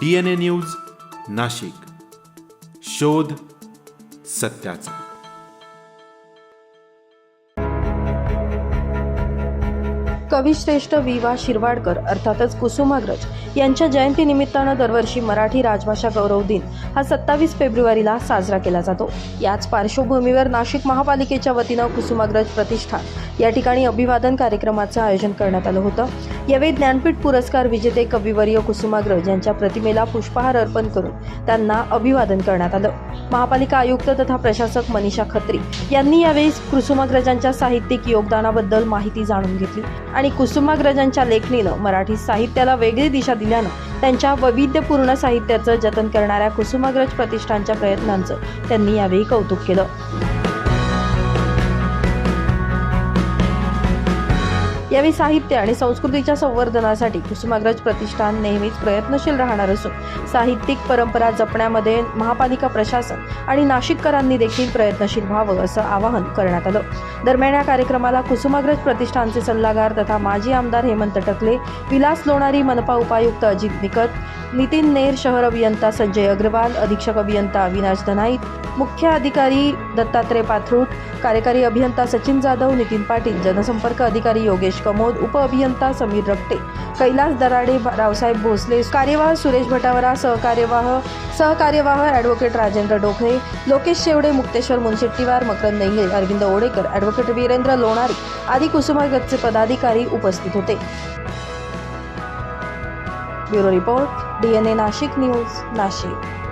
D N A news Nashik. शोध सत्याचा. कविश्रेष्ठ वि वा शिरवाडकर अर्थातच कुसुमाग्रज यांच्या जयंतीनिमित्तानं दरवर्षी मराठी राजभाषा गौरव दिन हा सत्तावीस फेब्रुवारीला साजरा केला जातो. याच पार्श्वभूमीवर नाशिक महापालिकेच्या वतीनं कुसुमाग्रज प्रतिष्ठान या ठिकाणी अभिवादन कार्यक्रमाचं आयोजन करण्यात आलं होतं. यावेळी ज्ञानपीठ पुरस्कार विजेते कविवर्य कुसुमाग्रज यांच्या प्रतिमेला पुष्पहार अर्पण करून त्यांना अभिवादन करण्यात आलं. महापालिका आयुक्त तथा प्रशासक मनीषा खत्री यांनी यावेळी कुसुमाग्रजांच्या साहित्यिक योगदानाबद्दल माहिती जाणून घेतली आणि कुसुमाग्रजांच्या लेखणीनं मराठी साहित्याला वेगळी दिशा दिल्यानं त्यांच्या वैविध्यपूर्ण साहित्याचं जतन करणाऱ्या कुसुमाग्रज प्रतिष्ठानच्या प्रयत्नांचं त्यांनी यावेळी कौतुक केलं. यावेळी साहित्य आणि संस्कृतीच्या संवर्धनासाठी कुसुमाग्रज प्रतिष्ठान नेहमीच प्रयत्नशील राहणार असून साहित्यिक परंपरा जपण्यामध्ये महापालिका प्रशासन आणि नाशिककरांनी देखील प्रयत्नशील व्हावं असं आवाहन करण्यात आलं. दरम्यान या कार्यक्रमाला कुसुमाग्रज प्रतिष्ठानचे सल्लागार तथा माजी आमदार हेमंत टकले विलास लोणारी मनपा उपायुक्त अजित निकत नितीन नेर शहर अभियंता संजय अग्रवाल अधीक्षक अभियंता अविनाश धनाईत मुख्य अधिकारी दत्तात्रय पाथरूट कार्यकारी अभियंता सचिन जाधव नितीन पाटील जनसंपर्क अधिकारी योगेश कमोद उप अभियंता समीर रक्टे कैलास दराडे रावसाहेब भोसले कार्यवाह सुरेश भटावरा सहकार्यवाह सहकार्यवाह ॲडव्होकेट राजेंद्र डोखरे लोकेश शेवडे मुक्तेश्वर मुनशेट्टीवार मकरंद इंगळे अरविंद ओडेकर ॲडव्होकेट वीरेंद्र लोणारी आदी कुसुमागतचे पदाधिकारी उपस्थित होते. Bureau report D N A Nashik news Nashik.